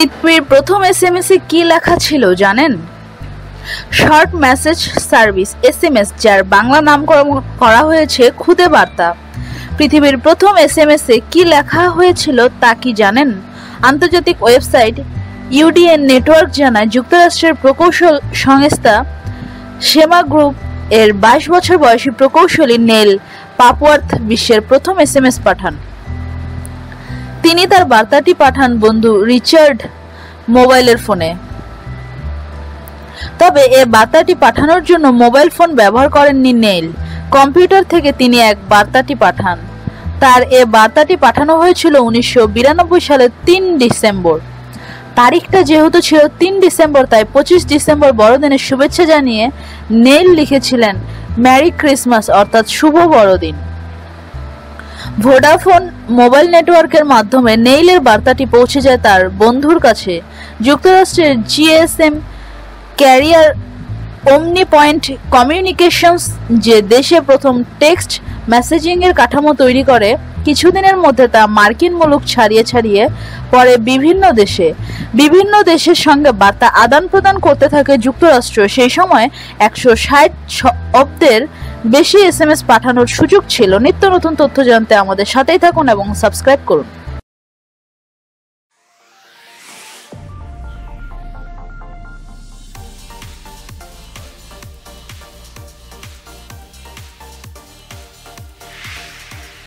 পৃথিবীর প্রথম S M S কি লেখা ছিল জানেন? Short message service S M S যার বাংলা নামকরণ করা হয়েছে খুদে বার্তা। পৃথিবীর প্রথম এসএমএস এ কি লেখা হয়েছিল তা কি জানেন? আন্তর্জাতিক ওয়েবসাইট ইউডিএন নেটওয়ার্ক জানায় যুক্তরাষ্ট্রের প্রকৌশল সংস্থা সেমা গ্রুপ এর বাইশ বছর বয়সী প্রকৌশলী নেল পাপওয়ার্থ বিশ্বের প্রথম এস এম এস পাঠান। তিনি তার বার্তাটি পাঠান বন্ধু রিচার্ড মোবাইলের ফোনে। তবে এ বার্তাটি পাঠানোর জন্য মোবাইল ফোন ব্যবহার করেননি নেইল। কম্পিউটার থেকে তিনি এক বার্তাটি পাঠান। তার এ বার্তাটি পাঠানো হয়েছিল উনিশশো বিরানব্বই সালের তিন ডিসেম্বর। তারিখটা যেহেতু ছিল তিন ডিসেম্বর, তাই পঁচিশ ডিসেম্বর বড়দিনের শুভেচ্ছা জানিয়ে নেইল লিখেছিলেন ম্যারি ক্রিসমাস, অর্থাৎ শুভ বড়দিন। ভোডাফোন মোবাইল নেটওয়ার্কের মাধ্যমে নেইলের বার্তাটি পৌঁছে যায় তার বন্ধুর কাছে। যুক্তরাষ্ট্রের GSM carrier Omnipoint communications যে দেশে প্রথম টেক্সট মেসেজিং এর কাঠামো তৈরি করে, কিছুদিনের মধ্যে তা মার্কিন মুলুক ছাড়িয়ে ছাড়িয়ে পরে বিভিন্ন দেশে, বিভিন্ন দেশের সঙ্গে বার্তা আদান প্রদান করতে থাকে যুক্তরাষ্ট্র। সেই সময় একশো ষাট অব্দের বেশি এস এম এস পাঠানোর সুযোগ ছিল। নিত্য নতুন তথ্য জানতে আমাদের সাথেই থাকুন এবং সাবস্ক্রাইব করুন।